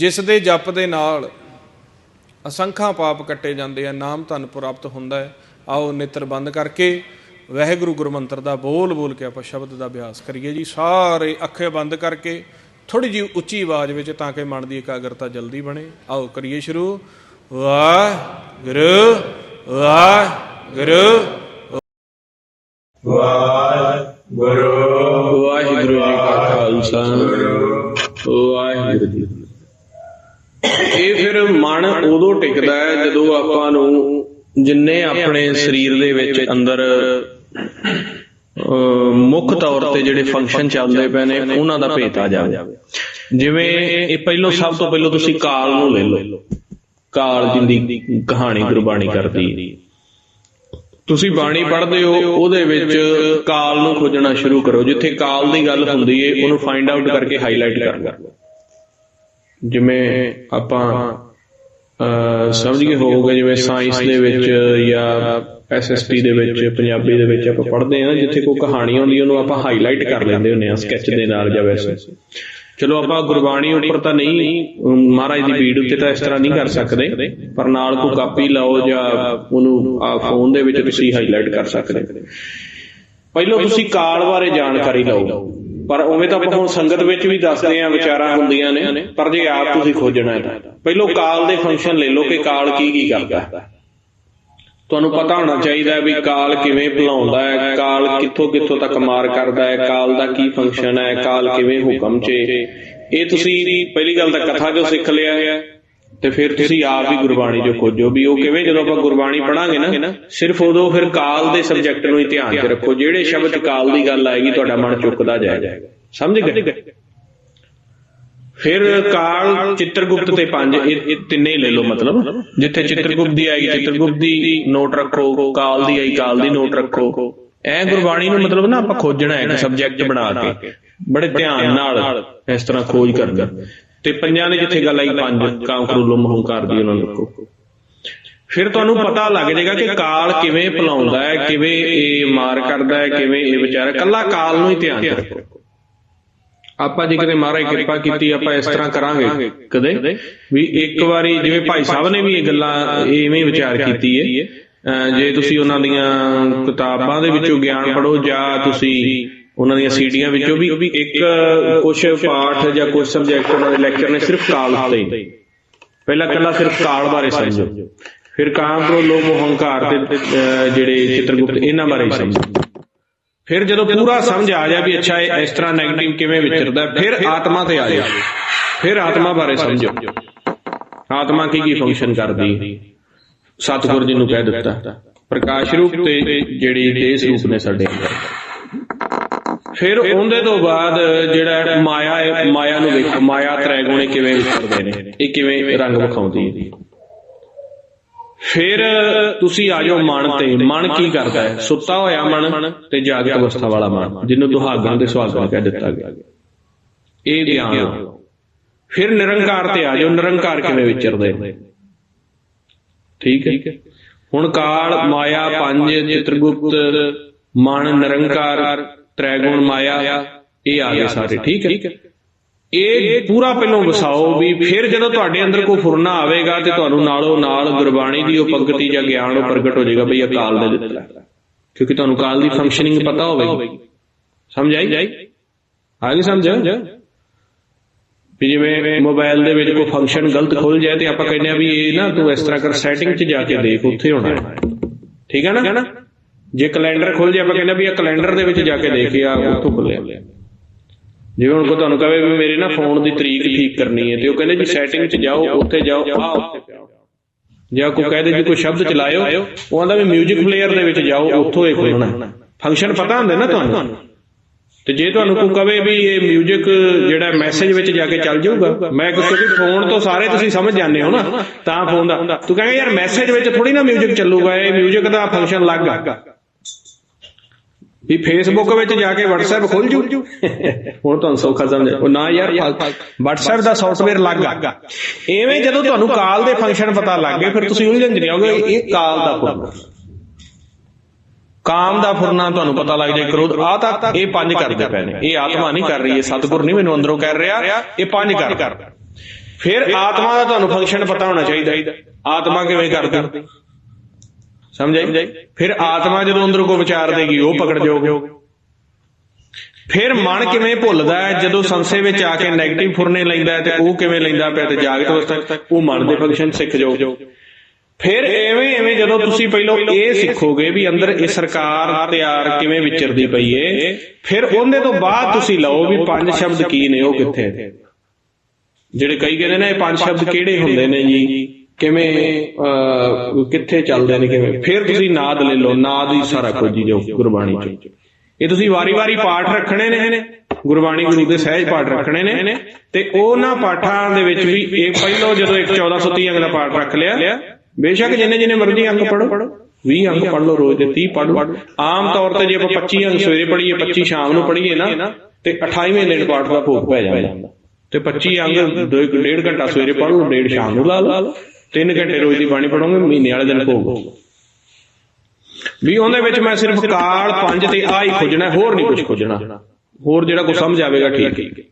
ਜਿਸ ਦੇ ਜਪ ਦੇ ਨਾਲ ਅਸੰਖਾਂ ਪਾਪ ਕੱਟੇ ਜਾਂਦੇ ਆ, ਨਾਮ ਧਨ ਪ੍ਰਾਪਤ ਹੁੰਦਾ ਹੈ। ਆਓ ਨੇਤਰ ਬੰਦ ਕਰਕੇ ਵਾਹਿਗੁਰੂ ਗੁਰੂ ਮੰਤਰ ਦਾ ਬੋਲ ਬੋਲ ਕੇ ਆਪਾਂ ਸ਼ਬਦ ਦਾ ਅਭਿਆਸ ਕਰੀਏ ਜੀ। ਸਾਰੇ ਅੱਖੇ ਬੰਦ ਕਰਕੇ ਥੋੜੀ ਜੀ ਉੱਚੀ ਆਵਾਜ਼ ਵਿੱਚ ਤਾਂ ਕਿ ਮਨ ਦੀ ਇਕਾਗਰਤਾ ਜਲਦੀ ਬਣੇ। ਆਓ ਕਰੀਏ ਸ਼ੁਰੂ। ਵਾਹਿਗੁਰੂ ਵਾਹਿਗੁਰੂ। ਵਾਹਿਗੁਰੂ ਵਾਹਿਗੁਰੂ ਜੀ ਕਾ ਖਾਲਸਾ। ਵਾਹਿਗੁਰੂ ਜੀ ਇਹ ਫਿਰ ਮਨ ਉਦੋਂ ਟਿਕਦਾ ਹੈ ਜਦੋਂ ਆਪਾਂ ਨੂੰ ਜਿੰਨੇ ਆਪਣੇ ਸਰੀਰ ਦੇ ਵਿੱਚ ਅੰਦਰ ਅਹ, ਮੁੱਖ ਤੌਰ ਤੇ ਜਿਹੜੇ ਫੰਕਸ਼ਨ ਚੱਲਦੇ ਪਏ ਨੇ ਉਹਨਾਂ ਦਾ ਭੇਤਾ ਜਾਵੇ। ਜਿਵੇਂ ਇਹ ਪਹਿਲੋਂ ਸਭ ਤੋਂ ਪਹਿਲਾਂ ਤੁਸੀਂ ਕਾਲ ਨੂੰ ਲੈ ਲਓ। ਕਾਲ ਜਿੰਦੀ ਕਹਾਣੀ ਗੁਰਬਾਣੀ ਕਰਦੀ ਤੁਸੀਂ ਬਾਣੀ ਪੜ੍ਹਦੇ ਹੋ ਉਹਦੇ ਵਿੱਚ ਕਾਲ ਨੂੰ ਖੋਜਣਾ ਸ਼ੁਰੂ ਕਰੋ। ਜਿੱਥੇ ਕਾਲ ਦੀ ਗੱਲ ਹੁੰਦੀ ਏ ਉਹਨੂੰ ਫਾਈਂਡ ਆਊਟ ਕਰਕੇ ਹਾਈਲਾਈਟ ਕਰ ਲਓ। ਜਿਵੇਂ ਆਪਾਂ ਸਮਝ ਗਏ ਹੋਵੋਗੇ, ਜਿਵੇਂ ਸਾਇੰਸ ਦੇ ਵਿੱਚ ਜਾਂ ਐਸਐਸਟੀ ਦੇ ਵਿੱਚ, ਪੰਜਾਬੀ ਦੇ ਵਿੱਚ ਆਪਾਂ ਪੜ੍ਹਦੇ ਹਾਂ, ਜਿੱਥੇ ਕੋਈ ਕਹਾਣੀ ਹੁੰਦੀ ਉਹਨੂੰ ਆਪਾਂ ਹਾਈਲਾਈਟ ਕਰ ਲੈਂਦੇ ਹੁੰਦੇ ਆ ਸਕੈਚ ਦੇ ਨਾਲ ਜਾਂ ਵੈਸੇ। ਚਲੋ ਆਪਾਂ ਗੁਰਬਾਣੀ ਉੱਪਰ ਤਾਂ ਨਹੀਂ ਮਹਾਰਾਜ ਦੀ ਪੀੜ ਉੱਤੇ ਤਾਂ ਇਸ ਤਰ੍ਹਾਂ ਨਹੀਂ ਕਰ ਸਕਦੇ, ਪਰ ਨਾਲ ਕੋਈ ਕਾਪੀ ਲਾਓ ਜਾਂ ਉਹਨੂੰ ਆ ਫੋਨ ਦੇ ਵਿੱਚ ਤੁਸੀਂ ਹਾਈਲਾਈਟ ਕਰ ਸਕਦੇ ਪਹਿਲਾਂ ਤੁਸੀਂ ਕਾਲ ਬਾਰੇ ਜਾਣਕਾਰੀ ਲਓ। ਪਰ ਉਵੇਂ ਤਾਂ ਆਪਾਂ ਹੁਣ ਸੰਗਤ ਵਿੱਚ ਵੀ ਦੱਸਦੇ ਆ ਵਿਚਾਰਾਂ ਹੁੰਦੀਆਂ ਨੇ ਪਰ ਜੇ ਆਪ ਤੁਸੀਂ ਖੋਜਣਾ ਹੈ ਤਾਂ। ਪਹਿਲਾਂ ਕਾਲ ਦੇ ਫੰਕਸ਼ਨ ਲੈ ਲਓ ਕਿ ਕਾਲ ਕੀ ਕੀ ਕਰਦਾ। ਹੈ ਤੁਹਾਨੂੰ ਪਤਾ ਹੋਣਾ ਚਾਹੀਦਾ ਹੈ ਵੀ ਕਾਲ ਕਿਵੇਂ ਭੁਲਾਉਂਦਾ ਹੈ ਕਾਲ ਕਿੱਥੋਂ ਕਿੱਥੋਂ ਤੱਕ ਮਾਰ ਕਰਦਾ ਹੈ ਕਾਲ ਦਾ ਕੀ ਫੰਕਸ਼ਨ ਹੈ ਕਾਲ ਕਿਵੇਂ ਹੁਕਮ 'ਚ। ਇਹ ਤੁਸੀਂ ਪਹਿਲੀ ਗੱਲ ਤਾਂ ਕਥਾ ਜੋ ਸਿੱਖ ਲਿਆ। ਹੈ ਤੇ ਫਿਰ ਤੁਸੀਂ ਆਪ ਵੀ ਗੁਰਬਾਣੀ ਜੋ ਖੋਜੋ ਵੀ ਉਹ ਕਿਵੇਂ ਜਦੋਂ ਆਪਾਂ ਗੁਰਬਾਣੀ ਪੜਾਂਗੇ ਨਾ ਸਿਰਫ ਉਦੋਂ ਫਿਰ ਕਾਲ ਦੇ ਸਬਜੈਕਟ ਨੂੰ ਹੀ ਧਿਆਨ 'ਚ ਰੱਖੋ ਜਿਹੜੇ ਸ਼ਬਦ ਕਾਲ ਦੀ ਗੱਲ ਆਏਗੀ ਤੁਹਾਡਾ ਮਨ ਚੁੱਕਦਾ ਜਾਏਗਾ। ਸਮਝ ਗਏ? ਫਿਰ ਕਾਲ ਚਿੱਤਰਗੁਪਤ ਤੇ ਪੰਜ ਇਹ ਇਹ ਤਿੰਨੇ ਹੀ ਲੈ ਲਓ ਮਤਲਬ। ਜਿੱਥੇ ਚਿੱਤਰਗੁਪਤ ਦੀ ਆਏਗੀ ਚਿੱਤਰਗੁਪਤ ਦੀ ਨੋਟ ਰੱਖੋ ਕਾਲ ਦੀ ਆਈ ਕਾਲ ਦੀ ਨੋਟ ਰੱਖੋ। ਐ ਗੁਰਬਾਣੀ ਨੂੰ ਮਤਲਬ ਨਾ ਆਪਾਂ ਖੋਜਣਾ ਹੈ ਇੱਕ ਸਬਜੈਕਟ ਬਣਾ ਕੇ। ਬੜੇ ਧਿਆਨ ਨਾਲ ਇਸ ਤਰ੍ਹਾਂ ਖੋਜ ਕਰਨਾ। ਤੇ ਪੰਜਾਂ ਦੇ ਜਿੱਥੇ ਗੱਲ ਆਈ ਪੰਜ, ਕਾਮ ਕਰੂਲੋ ਮਹੰਕਾਰ ਦੀ ਉਹਨਾਂ ਨੂੰ ਰੱਖੋ ਫਿਰ ਤੁਹਾਨੂੰ ਪਤਾ ਲੱਗ ਜਾਏਗਾ ਕਿ ਕਾਲ ਕਿਵੇਂ ਭੁਲਾਉਂਦਾ ਹੈ, ਕਿਵੇਂ ਇਹ ਮਾਰ ਕਰਦਾ ਹੈ, ਕਿਵੇਂ ਇਹ ਵਿਚਾਰਾ ਕੱਲਾ ਕਾਲ ਨੂੰ ਹੀ ਧਿਆਨ ਰੱਖੋ। ਆਪਾਂ ਜੇ ਕਦੇ ਮਹਾਰਾਜ ਕਿਰਪਾ ਕੀਤੀ, ਆਪਾਂ ਇਸ ਤਰ੍ਹਾਂ ਕਰਾਂਗੇ। ਕਦੇ? ਵੀ ਇੱਕ ਵਾਰੀ ਜਿਵੇਂ ਭਾਈ ਸਾਹਿਬ ਨੇ ਵੀ ਇਹ ਗੱਲਾਂ ਇਵੇਂ ਵਿਚਾਰ ਕੀਤੀ ਹੈ। ਅਹ ਜੇ ਤੁਸੀਂ ਉਹਨਾਂ ਦੀਆਂ ਕਿਤਾਬਾਂ ਦੇ ਵਿੱਚੋਂ ਗਿਆਨ ਪੜੋ ਜਾਂ ਤੁਸੀਂ ਉਹਨਾਂ ਦੀਆਂ ਸੀਡੀਆਂ ਵਿੱਚੋਂ ਵੀ ਇੱਕ ਕੁਝ ਪਾਠ ਜਾਂ ਕੁਝ ਸਬਜੈਕਟ ਉਹਨਾਂ ਦੇ ਲੈਕਚਰ ਨੇ ਸਿਰਫ ਕਾਲ ਉੱਤੇ ਪਹਿਲਾਂ ਕੱਲਾ ਸਿਰਫ ਕਾਲ ਬਾਰੇ ਸਮਝੋ। ਫਿਰ ਕਾਮ, ਕ੍ਰੋਧ, ਲੋਭ ਮੋਹ ਹੰਕਾਰ ਤੇ ਜਿਹੜੇ ਚਿੱਤਰਗੁਪਤ, ਇਹਨਾਂ ਬਾਰੇ ਹੀ ਸਮਝੋ। ਫਿਰ ਜਦੋਂ ਪੂਰਾ ਸਮਝ ਆ ਜਾ ਵੀ ਅੱਛਾ, ਇਹ ਇਸ ਤਰ੍ਹਾਂ 네ਗੇਟਿਵ ਕਿਵੇਂ ਵਿਚਰਦਾ, ਫਿਰ ਆਤਮਾ ਤੇ ਆ ਜਾ ਫਿਰ ਆਤਮਾ ਬਾਰੇ ਸਮਝੋ। ਆਤਮਾ ਕੀ ਕੀ ਫੰਕਸ਼ਨ ਕਰਦੀ ਸਤਿਗੁਰ ਜੀ ਨੂੰ ਕਹਿ ਦਿੱਤਾ, ਪ੍ਰਕਾਸ਼ ਰੂਪ ਤੇ ਜਿਹੜੀ ਦੇਸ ਰੂਪ ਨੇ ਸਾਡੇ ਅੰਦਰ। ਫਿਰ ਉਹਦੇ ਤੋਂ ਬਾਅਦ ਜਿਹੜਾ ਮਾਇਆ ਹੈ ਮਾਇਆ ਨੂੰ ਵੇਖੋ ਮਾਇਆ ਤ੍ਰੈਗੁਣੇ ਕਿਵੇਂ ਵਿਚਰਦੇ ਨੇ। ਇਹ ਕਿਵੇਂ ਰੰਗ ਵਿਖਾਉਂਦੀ ਹੈ? ਫਿਰ ਤੁਸੀਂ ਆ ਜਾਓ ਮਨ ਤੇ। ਮਨ ਕੀ ਕਰਦਾ ਹੈ? ਸੁੱਤਾ ਹੋਇਆ ਮਨ ਤੇ ਜਾਗਤ ਅਵਸਥਾ ਵਾਲਾ ਮਨ ਜਿਹਨੂੰ ਦੁਹਾਗਣ ਤੇ ਸੁਹਾਗਣ ਕਹਿ ਦਿੱਤਾ ਗਿਆ। ਇਹ ਗਿਆਨ। ਫਿਰ ਨਿਰੰਕਾਰ ਤੇ ਆ ਜਾਓ। ਨਿਰੰਕਾਰ ਕਿਵੇਂ ਵਿਚਰਦੇ ਨੇ? ਠੀਕ ਹੈ। ਹੁਣ ਕਾਲ ਮਾਇਆ ਪੰਜ ਚਿਤ੍ਰਗੁਪਤ ਮਨ ਨਿਰੰਕਾਰ ਤ੍ਰੈਗੁਣ ਮਾਇਆ, ਇਹ ਆ ਗਏ ਸਾਰੇ, ਠੀਕ ਹੈ? ਇਹ ਪੂਰਾ ਪਹਿਲੋਂ ਵਸਾਓ ਵੀ ਫਿਰ ਜਦੋਂ ਤੁਹਾਡੇ ਅੰਦਰ ਕੋਈ ਫੁਰਨਾ ਆਵੇਗਾ ਤੇ ਤੁਹਾਨੂੰ ਨਾਲੋਂ ਨਾਲ ਗੁਰਬਾਣੀ ਦੀ ਉਹ ਪੰਕਤੀ ਜਾਂ ਗਿਆਨ ਉਹ ਪ੍ਰਗਟ ਹੋ ਜਾਏਗਾ ਬਈ ਇਹ ਕਾਲ ਦਿੱਤਾ ਕਿਉਂਕਿ ਤੁਹਾਨੂੰ ਕਾਲ ਦੀ ਫੰਕਸ਼ਨਿੰਗ ਪਤਾ ਹੋਵੇਗੀ। ਸਮਝ ਆਈ? ਆ ਗਈ ਸਮਝ? ਵੀ ਜਿਵੇਂ ਮੋਬਾਈਲ ਦੇ ਵਿੱਚ ਕੋਈ ਫੰਕਸ਼ਨ ਗਲਤ ਖੁੱਲ ਜਾਏ ਤੇ ਆਪਾਂ ਕਹਿੰਦੇ ਆ ਵੀ ਇਹ ਨਾ ਤੂੰ ਇਸ ਤਰ੍ਹਾਂ ਕਰ ਸੈਟਿੰਗ 'ਚ ਜਾ ਕੇ ਦੇਖ, ਉੱਥੇ ਹੋਣਾ ਠੀਕ ਹੈ ਨਾ? ਜੇ ਕੈਲੰਡਰ ਖੁੱਲ ਜਾਏ ਆਪਾਂ ਕਹਿੰਦੇ ਆ ਵੀ ਇਹ ਕੈਲੰਡਰ ਦੇ ਵਿੱਚ ਜਾ ਕੇ ਦੇਖ ਆ ਉੱਥੋਂ ਖੁੱਲਿਆ ਜਿਵੇਂ ਹੁਣ ਕੋ ਤੁਹਾਨੂੰ ਕਹੇ ਵੀ ਮੇਰੇ ਨਾ ਫੋਨ ਦੀ ਤਰੀਕ ਠੀਕ ਕਰਨੀ ਹੈ ਤੇ ਉਹ ਕਹਿੰਦੇ ਜੀ ਸੈਟਿੰਗ 'ਚ ਜਾਓ ਉੱਥੇ ਜਾਓ ਆ ਉੱਥੇ ਪਿਆ ਜਾਂ ਕੋਈ ਕਹਦੇ ਜੀ ਕੋਈ ਸ਼ਬਦ ਚਲਾਇਓ ਉਹ ਆਂਦਾ ਵੀ 뮤직 ਪਲੇਅਰ ਦੇ ਵਿੱਚ ਜਾਓ ਉੱਥੋਂ ਇਹ ਖੁੱਲਣਾ ਫੰਕਸ਼ਨ ਪਤਾ ਹੁੰਦਾ ਨਾ ਤੁਹਾਨੂੰ ਤੇ ਜੇ ਤੁਹਾਨੂੰ ਕੋਈ ਕਵੇ ਵੀ ਇਹ 뮤직 ਜਿਹੜਾ ਮੈਸੇਜ ਵਿੱਚ ਜਾ ਕੇ ਚੱਲ ਜਾਊਗਾ ਮੈਂ ਕਿਉਂਕਿ ਫੋਨ ਤੋਂ ਸਾਰੇ ਤੁਸੀਂ ਸਮਝ ਜਾਂਦੇ ਹੋ ਨਾ ਤਾਂ ਫੋਨ ਦਾ ਤੂੰ ਕਹੇਗਾ ਯਾਰ ਮੈਸੇਜ ਵਿੱਚ ਥੋੜੀ ਨਾ 뮤직 ਚੱਲੂਗਾ ਇਹ 뮤직 ਦਾ ਫੰਕਸ਼ਨ ਲੱਗ ਆ ਵੀ ਫੇਸਬੁੱਕ ਵਿੱਚ ਜਾ ਕੇ WhatsApp ਖੁੱਲ ਜੂ। ਹੁਣ ਤੁਹਾਨੂੰ ਸੌਖਾ ਸਮਝ। ਉਹ ਨਾ ਯਾਰ WhatsApp ਦਾ ਸੌਫਟਵੇਅਰ ਲੱਗ ਆ ਐਵੇਂ ਜਦੋਂ ਤੁਹਾਨੂੰ ਕਾਲ ਦੇ ਫੰਕਸ਼ਨ ਪਤਾ ਲੱਗ ਗਏ ਫਿਰ ਤੁਸੀਂ ਉਲਝਣ ਨਹੀਂ ਆਓਗੇ ਇਹ ਕਾਲ ਦਾ ਫੁਰਨਾ। ਕਾਮ ਦਾ ਫੁਰਨਾ ਤੁਹਾਨੂੰ ਪਤਾ ਲੱਗ ਜਾਏ ਕ੍ਰੋਧ ਆ ਤਾਂ ਇਹ ਪੰਜ ਕਰਦੇ ਪਏ ਨੇ। ਇਹ ਆਤਮਾ ਨਹੀਂ ਕਰ ਰਹੀ ਇਹ ਸਤਿਗੁਰ ਨਹੀਂ ਮੈਨੂੰ ਅੰਦਰੋਂ ਕਰ ਰਿਹਾ ਇਹ ਪੰਜ ਕਰ। ਫਿਰ ਆਤਮਾ ਦਾ ਤੁਹਾਨੂੰ ਫੰਕਸ਼ਨ ਪਤਾ ਹੋਣਾ ਚਾਹੀਦਾ। ਆਤਮਾ ਕਿਵੇਂ ਕਰਦੀ? ਸਮਝਾਈ? ਫਿਰ ਆਤਮਾ ਜਦੋਂ ਅੰਦਰੋਂ ਕੋ ਵਿਚਾਰ ਦੇਗੀ ਉਹ ਪਕੜ ਜਾਓਗੇ। ਫਿਰ ਮਨ ਕਿਵੇਂ ਭੁੱਲਦਾ ਹੈ? ਜਦੋਂ ਸੰਸੇ ਵਿੱਚ ਆ ਕੇ 네ਗੇਟਿਵ ਫੁਰਨੇ ਲੈਂਦਾ ਹੈ ਤੇ ਉਹ ਕਿਵੇਂ ਲੈਂਦਾ ਪਿਆ ਤੇ ਜਾਗਤ ਅਵਸਥਾ ਉਹ ਮਨ ਦੇ ਫੰਕਸ਼ਨ ਸਿੱਖ ਜਾਓ। ਫਿਰ ਐਵੇਂ ਐਵੇਂ ਜਦੋਂ ਤੁਸੀਂ ਪਹਿਲਾਂ ਇਹ ਸਿੱਖੋਗੇ ਵੀ ਅੰਦਰ ਇਹ ਸਰਕਾਰ ਤਿਆਰ ਕਿਵੇਂ ਵਿਚਰਦੀ ਪਈ ਏ ਫਿਰ ਉਹਦੇ ਤੋਂ ਬਾਅਦ ਤੁਸੀਂ ਲਓ ਵੀ ਪੰਜ ਸ਼ਬਦ ਕੀ ਨੇ ਉਹ ਕਿੱਥੇ ਜਿਹੜੇ ਕਈ ਕਹਿੰਦੇ ਨੇ ਇਹ ਪੰਜ ਸ਼ਬਦ ਕਿਹੜੇ ਹੁੰਦੇ ਨੇ ਜੀ? ਕਿਵੇਂ ਅਹ, ਕਿੱਥੇ ਚੱਲਦੇ ਨੇ ਕਿਵੇਂ? ਫਿਰ ਤੁਸੀਂ ਨਾਦ ਲੈ ਲਓ ਨਾਦ ਹੀ ਸਾਰਾ ਖੋਜੀ ਜਾਓ ਗੁਰਬਾਣੀ ਚ। ਇਹ ਤੁਸੀਂ ਵਾਰੀ-ਵਾਰੀ ਪਾਠ ਰੱਖਣੇ ਨੇ ਗੁਰਬਾਣੀ ਗੁਰੂ ਦੇ ਸਹਿਜ ਪਾਠ ਰੱਖਣੇ ਨੇ। ਤੇ ਉਹਨਾਂ ਪਾਠਾਂ ਦੇ ਵਿੱਚ ਵੀ ਇਹ ਪਹਿਲੋ ਜਦੋਂ ਇੱਕ 1430 ਅੰਗ ਦਾ ਪਾਠ ਰੱਖ ਲਿਆ। ਬੇਸ਼ੱਕ ਜਿੰਨੇ ਜਿੰਨੇ ਮਰਜ਼ੀ ਅੰਗ ਪੜੋ 20 ਅੰਗ ਪੜ ਲਓ ਰੋਜ਼ ਦੇ 30 ਪੜ ਲਓ ਆਮ ਤੌਰ ਤੇ ਜੇ ਆਪਾਂ 25 ਅੰਗ ਸਵੇਰੇ ਪੜ੍ਹੀਏ 25 ਸ਼ਾਮ ਨੂੰ ਪੜ੍ਹੀਏ ਨਾ ਤੇ 28ਵੇਂ ਦਿਨ ਪਾਠ ਦਾ ਭੋਗ ਪੈ ਜਾਂਦਾ। ਤੇ 25 ਅੰਗ ਦੋ ਇੱਕ ਡੇਢ ਘੰਟਾ ਸਵੇਰੇ ਪੜ੍ਹ ਲਓ ਡੇਢ ਸ਼ਾਮ ਨੂੰ ਲਾ ਲਓ। ਤਿੰਨ ਘੰਟੇ ਰੋਜ਼ ਦੀ ਬਾਣੀ ਪੜੋਗੇ ਮਹੀਨੇ ਵਾਲੇ ਦਿਨ ਭੋਗ। ਵੀ ਉਹਦੇ ਵਿੱਚ ਮੈਂ ਸਿਰਫ ਕਾਲ, ਪੰਜ ਤੇ ਆ ਹੀ ਖੋਜਣਾ, ਹੋਰ ਨਹੀਂ ਕੁਝ ਖੋਜਣਾ। ਹੋਰ ਜਿਹੜਾ ਕੋ ਸਮਝ ਆਵੇਗਾ, ਠੀਕ ਹੈ।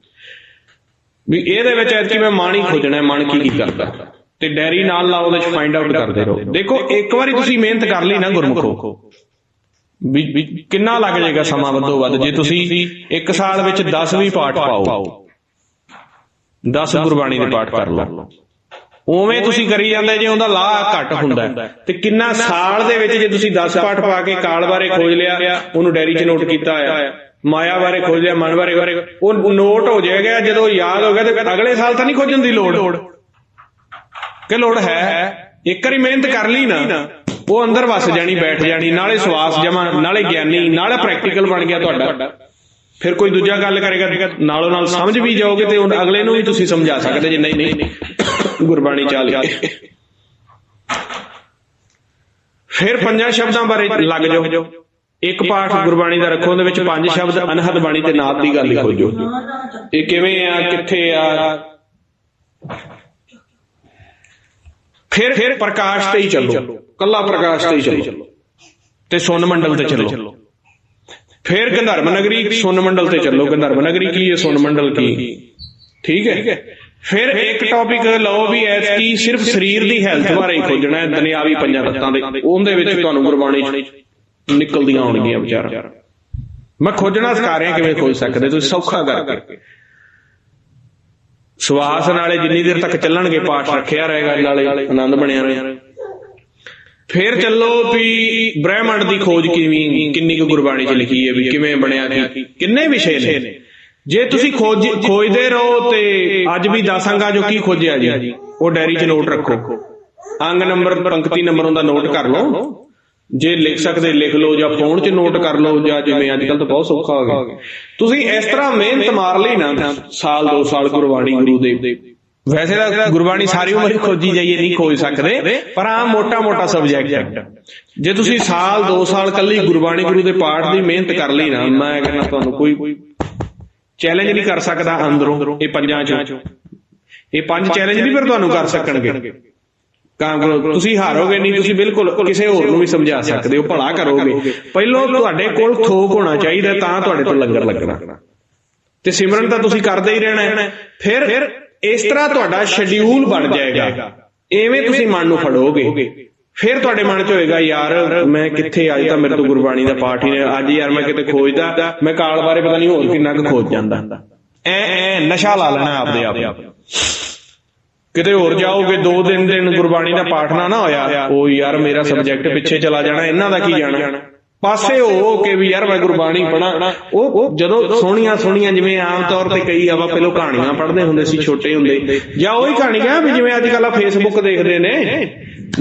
ਵੀ ਇਹਦੇ ਵਿੱਚ ਐਤਕੀ ਮੈਂ ਮਨ ਹੀ ਖੋਜਣਾ ਮਨ ਕੀ ਕੀ ਕਰਦਾ। ਤੇ ਡੈਰੀ ਨਾਲ ਲਾ ਉਹਦੇ ਚ ਫਾਈਂਡ ਆਊਟ ਕਰਦੇ ਰਹੋ। ਦੇਖੋ, ਇੱਕ ਵਾਰੀ ਤੁਸੀਂ ਮਿਹਨਤ ਕਰ ਲਈ ਨਾ, ਗੁਰਮੁਖੋ। ਵੀ ਵੀ ਕਿੰਨਾ ਲੱਗ ਜਾਏਗਾ ਸਮਾਂ ਵੱਧੋ ਵੱਧ? ਜੇ ਤੁਸੀਂ ਇੱਕ ਸਾਲ ਵਿੱਚ 10 ਵੀ ਪਾਠ ਪਾਓ 10 ਗੁਰਬਾਣੀ ਦੇ ਪਾਠ ਕਰ ਲਓ। ਉਵੇਂ ਤੁਸੀਂ ਕਰੀ ਜਾਂਦੇ ਜੇ ਉਹਦਾ ਲਾਹ ਘੱਟ ਹੁੰਦਾ। ਤੇ ਕਿੰਨਾ ਸਾਲ ਦੇ ਵਿੱਚ ਜੇ ਤੁਸੀਂ 10 ਪਾਠ ਪਾ ਕੇ ਕਾਲ ਬਾਰੇ ਖੋਜ ਲਿਆ ਉਹਨੂੰ ਡੈਰੀ 'ਚ ਨੋਟ ਕੀਤਾ ਹੋਇਆ ਮਾਇਆ ਬਾਰੇ ਖੋਜ ਲਿਆ ਮਨ ਬਾਰੇ ਉਹ ਨੋਟ ਹੋ ਜਾਏਗਾ ਜਦੋਂ ਯਾਦ ਹੋ ਗਿਆ ਤੇ ਅਗਲੇ ਸਾਲ ਤਾਂ ਨਹੀਂ ਖੋਜਣ ਦੀ ਲੋੜ। ਕਿ ਲੋੜ ਹੈ। ਇੱਕ ਵਾਰੀ ਮਿਹਨਤ ਕਰ ਲਈ ਨਾ ਉਹ ਅੰਦਰ ਵਸ ਜਾਣੀ ਬੈਠ ਜਾਣੀ ਨਾਲੇ ਸਵਾਸ ਜਮਾ ਨਾਲੇ ਗਿਆਨੀ ਨਾਲੇ ਪ੍ਰੈਕਟੀਕਲ ਬਣ ਗਿਆ ਤੁਹਾਡਾ। ਫਿਰ ਕੋਈ ਦੂਜਾ ਗੱਲ ਕਰੇਗਾ ਨਾਲੋਂ ਨਾਲ ਸਮਝ ਵੀ ਜਾਓਗੇ ਤੇ ਅਗਲੇ ਨੂੰ ਵੀ ਤੁਸੀਂ ਸਮਝਾ ਸਕਦੇ ਜੇ ਨਹੀਂ। ਨਹੀਂ। ਗੁਰਬਾਣੀ ਚਾਲ। ਕੇ ਫਿਰ ਪੰਜਾਂ ਸ਼ਬਦਾਂ ਬਾਰੇ ਲੱਗ ਜਾਓ। ਇੱਕ ਪਾਠ ਗੁਰਬਾਣੀ ਦਾ ਰੱਖੋ, ਉਹਦੇ ਵਿੱਚ ਪੰਜ ਸ਼ਬਦ ਅਨਹਦ ਬਾਣੀ ਤੇ ਨਾਦ ਦੀ ਗੱਲ ਹੀ ਖੋਜੋ ਇਹ ਕਿਵੇਂ ਆ, ਕਿੱਥੇ ਆ? ਫਿਰ ਫਿਰ ਪ੍ਰਕਾਸ਼ ਤੇ ਹੀ ਚੱਲੋ। ਕੱਲਾ ਪ੍ਰਕਾਸ਼ ਤੇ ਹੀ ਚੱਲੋ। ਤੇ ਸੁਨ ਮੰਡਲ ਤੇ ਚੱਲੋ। ਫਿਰ ਗੰਧਰਵ ਨਗਰੀ ਸੁਨ ਮੰਡਲ ਤੇ ਚੱਲੋ। ਗੰਧਰਵ ਨਗਰੀ ਕੀ ਹੈ ਸੁਨ ਮੰਡਲ ਕੀ? ਠੀਕ ਹੈ। ਫਿਰ ਇੱਕ ਟੌਪਿਕ ਲਓ ਵੀ ਐਸ ਕੀ ਸਿਰਫ ਸਰੀਰ ਦੀ ਹੈਲਥ ਬਾਰੇ ਹੀ ਖੋਜਣਾ ਹੈ ਦੁਨਿਆਵੀ ਪੰਜਾਂ ਤੱਤਾਂ ਦੇ ਉਹਦੇ ਵਿੱਚ ਤੁਹਾਨੂੰ ਗੁਰਬਾਣੀ ਚ ਨਿਕਲਦੀਆਂ ਆਉਣਗੀਆਂ ਵਿਚਾਰਾਂ। ਮੈਂ ਖੋਜਣਾ ਸਿਖਾ ਰਿਹਾ ਕਿਵੇਂ ਖੋਜ ਸਕਦੇ ਤੁਸੀਂ ਸੌਖਾ ਕਰਕੇ। ਸਵਾਸ ਨਾਲੇ ਜਿੰਨੀ ਦੇਰ ਤੱਕ ਚੱਲਣਗੇ ਪਾਠ ਰੱਖਿਆ ਰਹੇਗਾ ਨਾਲੇ ਆਨੰਦ ਬਣਿਆ ਰਹੇ ਫਿਰ ਚੱਲੋ ਵੀ ਬ੍ਰਹਿਮੰਡ ਦੀ ਖੋਜ ਕਿਵੇਂ ਕਿੰਨੀ ਕੁ ਗੁਰਬਾਣੀ ਚ ਲਿਖੀ ਹੈ ਵੀ ਕਿਵੇਂ ਬਣਿਆ ਕੀ ਕਿੰਨੇ ਵਿਸ਼ੇ ਨੇ? ਜੇ ਤੁਸੀਂ ਖੋਜ ਖੋਜਦੇ ਰਹੋ ਤੇ ਅੱਜ ਵੀ 10 ਅੰਗਾਂ ਜੋ ਕੀ ਖੋਜਿਆ ਜੀ। ਉਹ ਡਾਇਰੀ 'ਚ ਨੋਟ ਰੱਖੋ। ਅੰਗ ਨੰਬਰ ਪੰਕਤੀ ਨੰਬਰ ਉਹਦਾ ਨੋਟ ਕਰ ਲਓ। ਜੇ ਲਿਖ ਸਕਦੇ ਲਿਖ ਲਓ ਜਾਂ ਫੋਨ 'ਚ ਨੋਟ ਕਰ ਲਓ ਜਾਂ ਜਿਵੇਂ ਅੱਜ ਕੱਲ ਤਾਂ ਬਹੁਤ ਸੌਖਾ ਹੋ ਗਿਆ। ਤੁਸੀਂ ਇਸ ਤਰ੍ਹਾਂ ਮਿਹਨਤ ਮਾਰ ਲਈ ਨਾ ਸਾਲ ਦੋ ਸਾਲ ਗੁਰਬਾਣੀ ਗੁਰੂ ਦੇ। ਵੈਸੇ ਤਾਂ ਗੁਰਬਾਣੀ ਸਾਰੀ ਉਮਰ ਹੀ ਖੋਜੀ ਜਾਈਏ ਨਹੀਂ ਖੋਜ ਸਕਦੇ ਪਰ ਆ ਮੋਟਾ ਮੋਟਾ ਸਬਜੈਕਟ ਹੈ। ਜੇ ਤੁਸੀਂ ਸਾਲ 2 ਸਾਲ ਕੱਲੀ ਗੁਰਬਾਣੀ ਗੁਰੂ ਦੇ ਪਾਠ ਦੀ ਮਿਹਨਤ ਕਰ ਲਈ ਨਾ ਮੈਂ ਕਹਿੰਦਾ ਤੁਹਾਨੂੰ ਕੋਈ ਚੈਲੰਜ ਨਹੀਂ ਕਰ ਸਕਦਾ ਅੰਦਰੋਂ ਇਹ ਪੰਜਾਂ ਚੋਂ। ਇਹ ਪੰਜ ਚੈਲੰਜ ਨਹੀਂ ਫਿਰ ਤੁਹਾਨੂੰ ਕਰ ਸਕਣਗੇ। ਕਾਂ ਤੁਸੀਂ ਹਾਰੋਗੇ ਨਹੀਂ ਤੁਸੀਂ ਬਿਲਕੁਲ ਕਿਸੇ ਹੋਰ ਨੂੰ ਵੀ ਸਮਝਾ ਸਕਦੇ ਹੋ ਭਲਾ ਕਰੋਗੇ। ਪਹਿਲਾਂ ਤੁਹਾਡੇ ਕੋਲ ਥੋਕ ਹੋਣਾ ਚਾਹੀਦਾ ਤਾਂ ਤੁਹਾਡੇ ਤੋਂ ਲੰਗਰ ਲੱਗਣਾ। ਤੇ ਸਿਮਰਨ ਤਾਂ ਤੁਸੀਂ ਕਰਦੇ ਹੀ ਰਹਿਣਾ ਫਿਰ ਇਸ ਤਰ੍ਹਾਂ ਤੁਹਾਡਾ ਸ਼ਡਿਊਲ ਬਣ ਜਾਏਗਾ। ਐਵੇਂ ਤੁਸੀਂ ਮਨ ਨੂੰ ਫੜੋਗੇ। ਫਿਰ ਤੁਹਾਡੇ ਮਨ 'ਚ ਹੋਏਗਾ, ਯਾਰ, ਮੈਂ ਕਿੱਥੇ ਅੱਜ ਤਾਂ ਮੇਰੇ ਤੋਂ ਗੁਰਬਾਣੀ ਦਾ ਪਾਠ ਹੀ ਨਹੀਂ ਅੱਜ ਯਾਰ ਮੈਂ ਕਿਤੇ ਖੋਜਦਾ, ਮੈਂ ਕਾਲ ਬਾਰੇ ਪਤਾ ਨਹੀਂ ਹੋਰ ਕਿੰਨਾ ਕੁ ਖੋਜ ਜਾਂਦਾ। ਐ ਐ ਨਸ਼ਾ ਲਾ ਲੈਣਾ ਆਪਦੇ ਆਪ ਕਿਤੇ ਹੋਰ ਜਾਓਗੇ, ਦੋ ਦਿਨ ਦਿਨ ਗੁਰਬਾਣੀ ਦਾ ਪਾਠ ਨਾ ਨਾ ਹੋਇਆ, ਉਹ ਯਾਰ ਮੇਰਾ ਸਬਜੈਕਟ ਪਿੱਛੇ ਚਲਾ ਜਾਣਾ, ਇਹਨਾਂ ਦਾ ਕੀ ਜਾਣਾ? ਪਾਸੇ ਹੋ ਕੇ ਵੀ ਯਾਰ ਮੈਂ ਗੁਰਬਾਣੀ ਪੜਾ ਉਹ ਜਦੋਂ ਸੋਹਣੀਆਂ ਸੋਹਣੀਆਂ ਜਿਵੇਂ ਆਮ ਤੌਰ ਤੇ ਕਈ ਆਪਾਂ ਪਹਿਲਾਂ ਕਹਾਣੀਆਂ ਪੜ੍ਹਦੇ ਹੁੰਦੇ ਸੀ, ਛੋਟੇ ਹੁੰਦੇ। ਜਾਂ ਉਹੀ ਕਹਾਣੀਆਂ ਵੀ ਜਿਵੇਂ ਅੱਜ ਕੱਲ ਆ ਫੇਸਬੁੱਕ ਦੇਖਦੇ ਨੇ।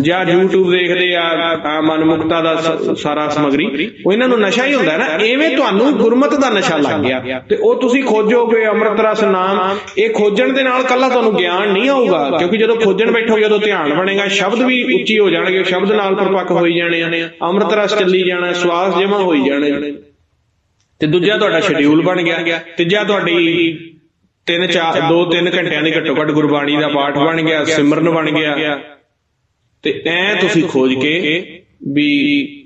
ਜਾਂ YouTube ਦੇਖਦੇ ਆ ਆ ਮਨਮੁਕਤਾ ਦਾ ਸਾਰਾ ਸਮਗਰੀ। ਉਹ ਇਹਨਾਂ ਨੂੰ ਨਸ਼ਾ ਹੀ ਹੁੰਦਾ ਨਾ, ਐਵੇਂ ਤੁਹਾਨੂੰ ਗੁਰਮਤ ਦਾ ਨਸ਼ਾ ਲੱਗ ਗਿਆ। ਤੇ ਉਹ ਤੁਸੀਂ ਖੋਜੋਗੇ ਅੰਮ੍ਰਿਤ ਰਸ ਨਾਮ, ਇਹ ਖੋਜਣ ਦੇ ਨਾਲ ਕੱਲਾ ਤੁਹਾਨੂੰ ਗਿਆਨ ਨਹੀਂ ਆਊਗਾ, ਕਿਉਂਕਿ ਜਦੋਂ ਖੋਜਣ ਬੈਠੋਗੇ ਜਦੋਂ ਧਿਆਨ ਬਣੇਗਾ, ਸ਼ਬਦ ਵੀ ਉੱਚੀ ਹੋ ਜਾਣਗੇ, ਸ਼ਬਦ ਨਾਲ ਪਰਪੱਕ ਹੋਈ ਜਾਣੇ ਆ। ਅੰਮ੍ਰਿਤ ਰਸ ਚੱਲੀ ਜਾਣਾ, ਸਵਾਸ ਜਮਾ ਹੋਈ ਜਾਣੇ। ਤੇ ਦੂਜਾ ਤੁਹਾਡਾ ਸ਼ਡਿਊਲ ਬਣ ਗਿਆ। ਤੀਜਾ ਤੁਹਾਡੀ ਤਿੰਨ ਚਾਰ, ਦੋ ਤਿੰਨ ਘੰਟਿਆਂ ਦੀ ਘੱਟੋ ਘੱਟ ਗੁਰਬਾਣੀ ਦਾ ਪਾਠ ਬਣ ਗਿਆ, ਸਿਮਰਨ ਬਣ ਗਿਆ। ਤੇ ਐ ਤੁਸੀਂ ਖੋਜ ਕੇ ਵੀ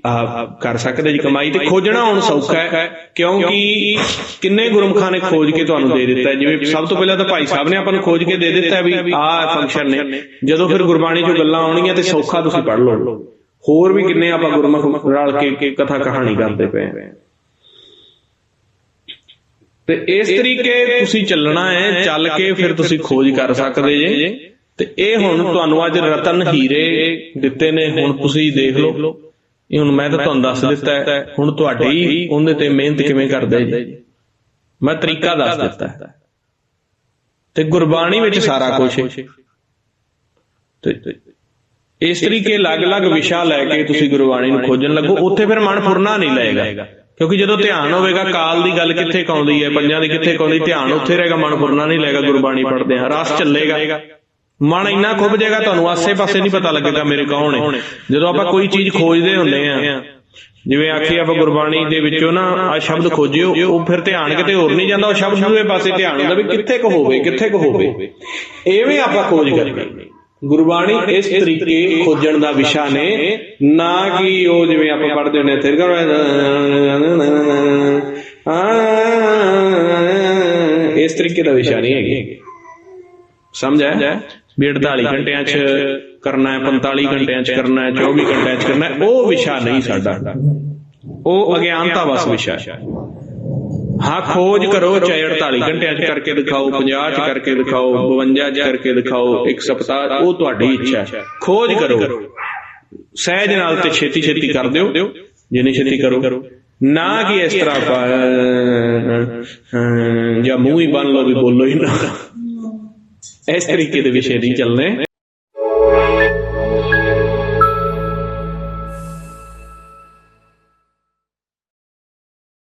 ਆਹ ਕਰ ਸਕਦੇ ਜੀ ਕਮਾਈ ਤੇ ਖੋਜਣਾ ਹੁਣ ਸੌਖਾ ਹੈ ਕਿਉਂਕਿ ਕਿੰਨੇ ਗੁਰਮਖਾਂ ਨੇ ਖੋਜ ਕੇ ਤੁਹਾਨੂੰ ਦੇ ਦਿੱਤਾ। ਜਿਵੇਂ ਸਭ ਤੋਂ ਪਹਿਲਾਂ ਤਾਂ ਭਾਈ ਸਾਹਿਬ ਨੇ ਆਪਾਂ ਨੂੰ ਖੋਜ ਕੇ ਦੇ ਦਿੱਤਾ ਵੀ ਆਹ ਫੰਕਸ਼ਨ ਨੇ ਜਦੋਂ ਫਿਰ ਗੁਰਬਾਣੀ ਚੋਂ ਗੱਲਾਂ ਆਉਣਗੀਆਂ ਤੇ ਸੌਖਾ ਤੁਸੀਂ ਪੜ੍ਹ ਲਓ ਹੋਰ ਵੀ ਕਿੰਨੇ ਆਪਾਂ ਗੁਰਮੁਖ ਰਲ ਕੇ ਕਥਾ ਕਹਾਣੀ ਕਰਦੇ ਪਏ ਹਾਂ। ਤੇ ਇਸ ਤਰੀਕੇ ਤੁਸੀਂ ਚੱਲਣਾ ਹੈ ਚੱਲ ਕੇ ਫਿਰ ਤੁਸੀਂ ਖੋਜ ਕਰ ਸਕਦੇ ਜੇ ਤੇ ਇਹ ਹੁਣ ਤੁਹਾਨੂੰ ਅੱਜ ਰਤਨ ਹੀਰੇ ਦਿੱਤੇ ਨੇ ਹੁਣ ਤੁਸੀਂ ਦੇਖ ਲਓ। ਇਹ ਹੁਣ ਮੈਂ ਤਾਂ ਤੁਹਾਨੂੰ ਦੱਸ ਦਿੱਤਾ ਹੈ। ਹੁਣ ਤੁਹਾਡੀ ਉਹਦੇ ਤੇ ਮਿਹਨਤ ਕਿਵੇਂ ਕਰਦੇ ਜੀ? ਮੈਂ ਤਰੀਕਾ ਦੱਸ ਦਿੱਤਾ ਹੈ। ਤੇ ਗੁਰਬਾਣੀ ਵਿੱਚ ਸਾਰਾ ਕੁਝ ਹੈ। ਤੇ ਇਸ ਤਰੀਕੇ ਅਲੱਗ-ਅਲੱਗ ਵਿਸ਼ਾ ਲੈ ਕੇ ਤੁਸੀਂ ਗੁਰਬਾਣੀ ਨੂੰ ਖੋਜਣ ਲੱਗੋ। ਉੱਥੇ ਫਿਰ ਮਨ ਫੁਰਨਾ ਨਹੀਂ ਲਏਗਾ। ਕਿਉਂਕਿ ਜਦੋਂ ਧਿਆਨ ਹੋਵੇਗਾ ਕਾਲ ਦੀ ਗੱਲ ਕਿੱਥੇ ਕਾਉਂਦੀ ਹੈ ਪੰਜਾਂ ਦੀ ਕਿੱਥੇ ਕਾਉਂਦੀ ਧਿਆਨ ਉੱਥੇ ਰਹੇਗਾ ਮਨ ਫੁਰਨਾ ਨਹੀਂ ਲਏਗਾ ਗੁਰਬਾਣੀ ਪੜ੍ਹਦੇ ਆ ਰਸ ਚੱਲੇਗਾ। ਮਨ ਇੰਨਾ ਖੁੱਭ ਜਾਏਗਾ, ਤੁਹਾਨੂੰ ਆਸੇ-ਪਾਸੇ ਨਹੀਂ ਪਤਾ ਲੱਗੇਗਾ ਮੇਰੇ ਕੌਣ ਹੈ ਜਦੋਂ ਆਪਾਂ ਕੋਈ ਚੀਜ਼ ਖੋਜਦੇ ਹੁੰਦੇ ਆ, ਜਿਵੇਂ ਆਖੀ ਆਪਾਂ ਗੁਰਬਾਣੀ ਦੇ ਵਿੱਚੋਂ ਨਾ ਆ ਸ਼ਬਦ ਖੋਜਿਓ, ਉਹ ਫਿਰ ਧਿਆਨ ਕਿਤੇ ਹੋਰ ਨਹੀਂ ਜਾਂਦਾ, ਉਹ ਸ਼ਬਦ ਦੂਏ ਪਾਸੇ ਧਿਆਨ ਹੁੰਦਾ ਵੀ ਕਿੱਥੇ ਕੁ ਹੋਵੇ, ਕਿੱਥੇ ਕੁ ਹੋਵੇ। ਐਵੇਂ ਆਪਾਂ ਖੋਜ ਕਰਨੀ। ਗੁਰਬਾਣੀ ਇਸ ਤਰੀਕੇ ਖੋਜਣ ਦਾ ਵਿਸ਼ਾ ਨੇ, ਨਾ ਕਿ ਉਹ ਜਿਵੇਂ ਆਪਾਂ ਪੜ੍ਹਦੇ ਹੁੰਦੇ ਫਿਰ ਇਸ ਤਰੀਕੇ ਦਾ ਵਿਸ਼ਾ ਨਹੀਂ ਹੈਗੀ। ਸਮਝਿਆ? ਵੀ 48 ਘੰਟਿਆਂ 'ਚ ਕਰਨਾ ਹੈ 45 ਘੰਟਿਆਂ 'ਚ ਕਰਨਾ ਹੈ 24 ਘੰਟਿਆਂ 'ਚ ਕਰਨਾ ਹੈ। ਉਹ ਵਿਸ਼ਾ ਨਹੀਂ ਸਾਡਾ। ਉਹ ਅਗਿਆਨਤਾ ਵਸ ਵਿਸ਼ਾ ਹੈ। ਹਾਂ ਖੋਜ ਕਰੋ ਚਾਹੇ 48 ਘੰਟਿਆਂ 'ਚ ਕਰਕੇ ਦਿਖਾਓ 50 'ਚ ਕਰਕੇ ਦਿਖਾਓ 52 'ਚ ਕਰਕੇ ਦਿਖਾਓ ਇੱਕ ਸপ্তাਹ ਉਹ ਤੁਹਾਡੀ ਇੱਛਾ ਹੈ। ਖੋਜ ਕਰੋ। ਸਹਿਜ ਨਾਲ ਤੇ ਛੇਤੀ ਛੇਤੀ ਕਰ ਦਿਓ। ਜਿੰਨੀ ਛੇਤੀ ਕਰੋ। ਨਾ ਕਿ ਇਸ ਤਰ੍ਹਾਂ ਜਾਂ ਮੂੰਹ ਹੀ ਬੰਨ ਲਓ ਵੀ ਬੋਲੋ ਹੀ ਨਾ। ਇਸ ਤਰੀਕੇ ਦੇ ਵਿਸ਼ੇ ਨਹੀਂ ਚੱਲਣੇ।